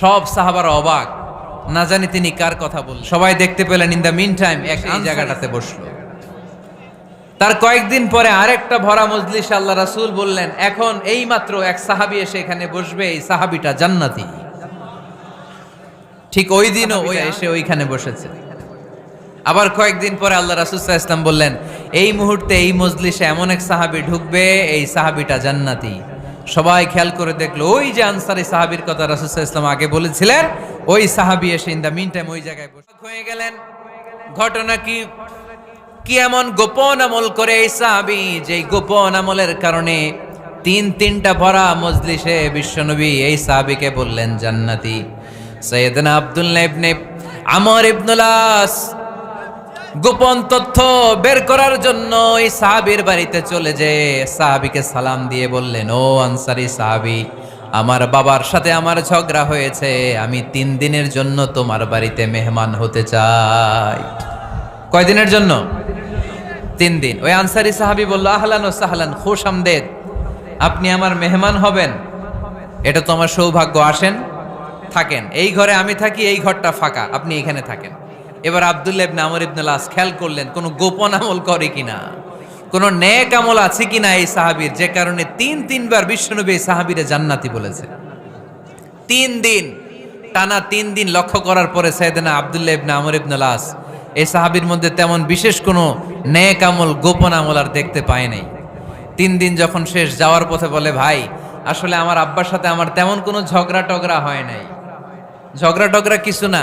সব সাহাবার অবাক। না জানি তিনি কার কথা বল সবাই দেখতে পেলেন ইন দ্য মিন টাইম এক এই জায়গাটাতে বসল। তার কয়েকদিন পরে আরেকটা ভরা মজলিস আল্লাহ রাসুল বললেন এখন এই মাত্র এক সাহাবী এসে এখানে বসবে এই সাহাবিটা জান্নাতি। ঠিক ওই দিনও ওই এসে ওইখানে বসেছে। আবার কয়েকদিন পরে আল্লাহ রাসূল ইসলাম বললেন এই মুহূর্তে এই মজলিসে এমন এক সাহাবী ঢুকবে এই সাহাবিটা জান্নাতি। সবাই খেয়াল করে দেখল, ওই যে আনসারি সাহাবীর কথা আলাইহি ওয়াসাল্লাম আগে বলেছিলেন, ওই সাহাবি এসে ইন দ্য মিন টাইম ওই জায়গায় বসে হয়ে গেলেন। ঘটনা কি? কি এমন গোপন আমল করে এই সাহাবি যে গোপন আমলের কারণে তিন তিনটা ভরা মজলিসে বিশ্বনবী এই সাহাবিকে বললেন, জান্নাতি। সৈয়দনা আব্দুল্লাহ ইবনে আমর ইবনুল আস গোপন তথ্য বের করার জন্য এই সাহাবীর বাড়িতে চলে যে সাহাবিকে সালাম দিয়ে বললেন, ও আনসারি সাহাবি, আমার বাবার সাথে আমার ঝগড়া হয়েছে, আমি তিন দিনের জন্য তোমার বাড়িতে মেহমান হতে চাই। কয়দিনের জন্য? তিন দিন। ওই আনসারি সাহাবি বলল, আহলান ও সাহলান, খুশ আমদেদ, আপনি আমার মেহমান হবেন, এটা তো আমার সৌভাগ্য, আসেন, থাকেন। এই ঘরে আমি থাকি, এই ঘরটা ফাঁকা, আপনি এখানে থাকেন। এবার আব্দুল্লাহ ইবনে আমর ইবনে লাস খেয়াল করলেন, কোনো গোপন আমল করে কিনা? কোনো নেক আমল আছে কিনা এই সাহাবীর? যে কারণে তিন তিনবার বিশ্বনবী এই সাহাবীরে জান্নাতি বলেছে তিন দিন, টানা তিন দিন লক্ষ্য করার পরে সৈয়দনা আব্দুল্লাহ ইবনে আমর ইবনে লাস এই সাহাবীর মধ্যে তেমন বিশেষ কোনো নেক আমল, গোপন আমল আর দেখতে পায় নাই। তিন দিন যখন শেষ, যাওয়ার পথে বলে, ভাই, আসলে আমার আব্বার সাথে আমার তেমন কোনো ঝগড়া টগড়া হয় নাই। ঝগড়া টগড়া কিছু না।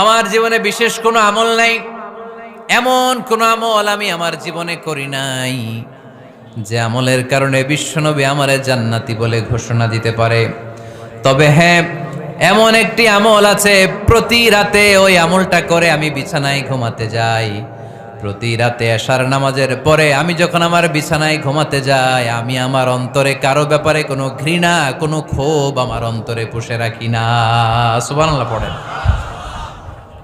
আমার জীবনে বিশেষ কোনো আমল নাই। এমন কোনো আমল আমি আমার জীবনে করি নাই, যে আমলের কারণে বিশ্বনবী আমারে জান্নাতি বলে ঘোষণা দিতে পারে। তবে হ্যাঁ এমন একটি আমল আছে, প্রতি রাতে ওই আমলটা করে আমি বিছানায় ঘুমাতে যাই। প্রতি রাতে আসার নামাজের পরে আমি যখন আমার বিছানায় ঘুমাতে যাই, আমি আমার অন্তরে কারও ব্যাপারে কোনো ঘৃণা, কোনো ক্ষোভ আমার অন্তরে পুষে রাখি না। সুবহানাল্লাহ পড়েন।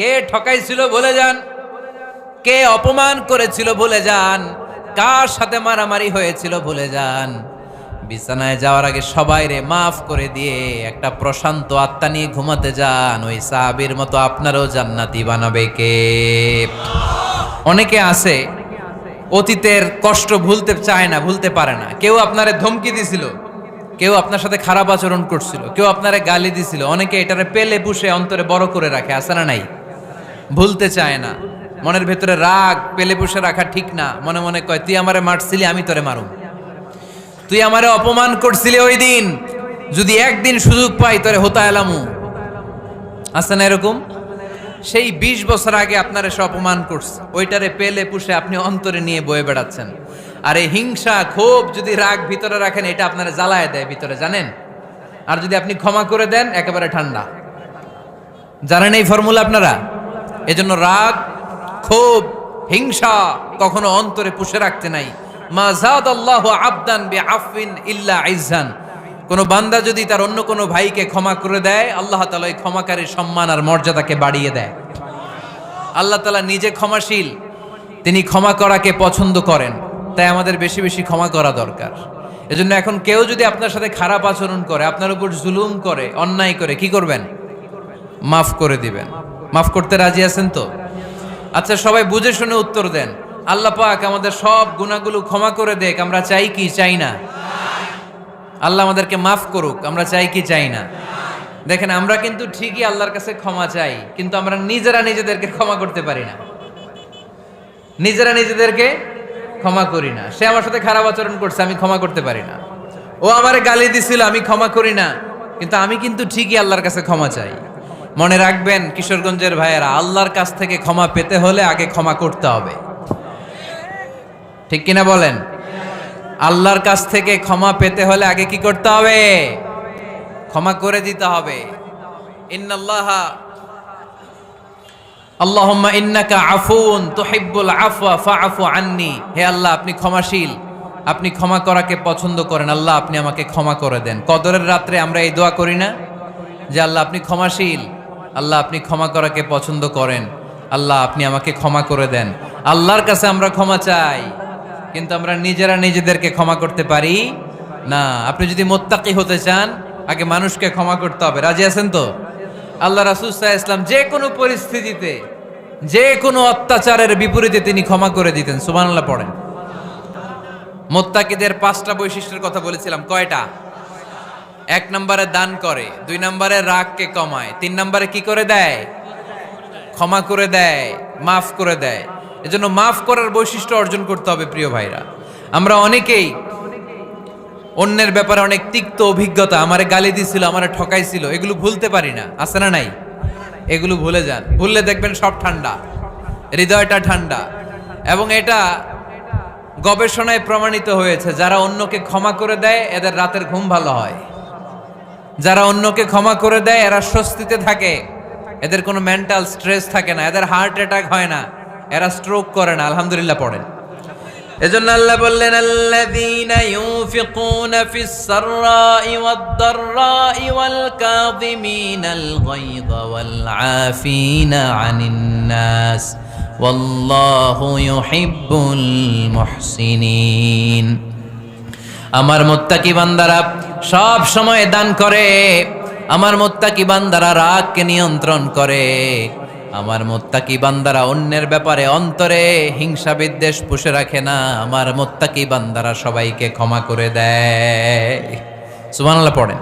কে ঠকাইছিল বলে যান? কে অপমান করেছিল বলে যান? কার সাথে মারামারি হয়েছিল ভুলে যান? বিছানায় যাওয়ার আগে সবাই রে মাফ করে দিয়ে একটা প্রশান্ত আত্মা নিয়ে ঘুমাতে যান। ওই সাহাবীর মতো আপনারও জান্নাতি বানাবে কে? অনেকে আছে, অতীতের কষ্ট ভুলতে চায় না, ভুলতে পারে না। কেউ আপনারে ধমকি দিছিল, কেউ আপনার সাথে খারাপ আচরণ করছিল, কেউ আপনারে গালি দিছিল। অনেকে এটারে পেলে পুষে অন্তরে বড় করে রাখে আসে না নাই? ভুলতে চায় না। মনের ভেতরে রাগ, পেলে পুষে রাখা ঠিক না। মনে মনে কয়, তুই আমারে মারছিলি, আমি তোরে মারুম। তুই আমারে অপমান করছিলি ওই দিন। যদি একদিন সুযোগ পাই, তোরে হতা এলামু আছে না এরকম? সেই বিশ বছর আগে আপনার এসে অপমান করছে। ওইটারে পেলে পুষে আপনি অন্তরে নিয়ে বয়ে বেড়াচ্ছেন। আর এই হিংসা, ক্ষোভ যদি রাগ ভিতরে রাখেন, এটা আপনারা জ্বালায় দেয় ভিতরে, জানেন? আর যদি আপনি ক্ষমা করে দেন, একেবারে ঠান্ডা। জানেন এই ফর্মুলা আপনারা? এজন্য রাগ, ক্ষোভ, হিংসা কখনো অন্তরে পুষে রাখতে নাই। মা জাদ আল্লাহ আবদান বি আফিন ইল্লা ইজান কোন বান্দা যদি তার অন্য কোনো ভাইকে ক্ষমা করে দেয়, আল্লাহ তালা ওই ক্ষমাকারীর সম্মান আর মর্যাদাকে বাড়িয়ে দেয়। আল্লাহ তালা নিজে ক্ষমাশীল, তিনি ক্ষমা করাকে পছন্দ করেন, তাই আমাদের বেশি বেশি ক্ষমা করা দরকার। এজন্য এখন কেউ যদি আপনার সাথে খারাপ আচরণ করে, আপনার উপর জুলুম করে, অন্যায় করে, কি করবেন? মাফ করে দিবেন। মাফ করতে রাজি আছেন তো? আচ্ছা সবাই বুঝে শুনে উত্তর দেন। আল্লাহ পাক আমাদের সব গুণাগুলো ক্ষমা করে দেখ আমরা চাই কি? চাই না। আল্লাহ আমাদেরকে মাফ করুক, আমরা চাই কি? চাই না। দেখেন, আমরা কিন্তু ঠিকই আল্লাহর কাছে ক্ষমা চাই, কিন্তু আমরা নিজেরা নিজেদেরকে ক্ষমা করতে পারি না। নিজেরা নিজেদেরকে ক্ষমা করি না। সে আমার সাথে খারাপ আচরণ করছে, আমি ক্ষমা করতে পারি না। ও আমার গালি দিছিল, আমি ক্ষমা করি না। কিন্তু আমি কিন্তু ঠিকই আল্লাহর কাছে ক্ষমা চাই। মনে রাখবেন, কিশোরগঞ্জের ভাইয়েরা, আল্লাহর কাছ থেকে ক্ষমা পেতে হলে আগে ক্ষমা করতে হবে। ঠিক কিনা বলেন? আল্লাহর কাছ থেকে ক্ষমা পেতে হলে আগে কি করতে হবে? ক্ষমা করে দিতে হবে। ইন্নাল্লাহা, আল্লাহুম্মা ইন্নাকা আফুন তুহিব্বুল আফওয়া ফাআফু আন্নি। হে আল্লাহ, আপনি ক্ষমাশীল। আপনি ক্ষমা করাকে পছন্দ করেন। আল্লাহ, আপনি আমাকে ক্ষমা করে দেন। কদরের রাত্রে আমরা এই দোয়া করি না? যে আল্লাহ, আপনি ক্ষমাশীল। আল্লাহ, আপনি ক্ষমা করাকে পছন্দ করেন। আল্লাহ, আপনি আমাকে ক্ষমা করে দেন। আল্লাহর কাছে আমরা ক্ষমা চাই, কিন্তু আমরা নিজেরা নিজেদেরকে ক্ষমা করতে পারি না। আপনি যদি মোত্তাকি হতে চান, আগে মানুষকে ক্ষমা করতে হবে। রাজি আছেন তো? আল্লাহ রাসুল সাহা ইসলাম যে কোনো পরিস্থিতিতে, যে কোনো অত্যাচারের বিপরীতে তিনি ক্ষমা করে দিতেন। সুবহানাল্লাহ পড়েন। মোত্তাকিদের পাঁচটা বৈশিষ্ট্যের কথা বলেছিলাম। কয়টা? এক নম্বরে দান করে, দুই নম্বরে রাগকে কমায়, তিন নম্বরে কি করে দেয়? ক্ষমা করে দেয়, মাফ করে দেয়। এজন্য মাফ করার বৈশিষ্ট্য অর্জন করতে হবে প্রিয় ভাইরা। আমরা অনেকেই, অন্যের ব্যাপারে অনেক তিক্ত অভিজ্ঞতা, আমারে গালি দিছিল, আমারে ঠকাইছিল, এগুলো ভুলতে পারি না। আছে না নাই? এগুলো ভুলে যান। ভুললে দেখবেন সব ঠান্ডা, হৃদয়টা ঠান্ডা। এবং এটা গবেষণায় প্রমাণিত হয়েছে, যারা অন্যকে ক্ষমা করে দেয়, এদের রাতের ঘুম ভালো হয়। যারা অন্যকে ক্ষমা করে দেয়, এরা স্বস্তিতে থাকে। এদের কোনো মেন্টাল স্ট্রেস থাকে না, এদের হার্ট অ্যাটাক হয় না, এরা স্ট্রোক করে না, আলহামদুলিল্লাহ পড়েন। এজন্য আল্লাহ বললেন, আল্লাযীনা ইউফিকুনা ফিস সাররাই ওয়াদ দাররাই ওয়াল কাযিমিনাল গায়যা ওয়াল আফিনা আনিন নাস। ওয়াল্লাহু ইউহিব্বুল মুহসিনিন। আমার মোত্তাকি বান্দারা সব সময় দান করে। আমার মোত্তাকি বান্দারা রাগকে নিয়ন্ত্রণ করে। আমার মোত্তাকি বান্দারা অন্যের ব্যাপারে অন্তরে হিংসা বিদ্বেষ পুষে রাখে না। আমার মোত্তাকি বান্দারা সবাইকে ক্ষমা করে দেয়। সুবহানাল্লাহ, পড়েন।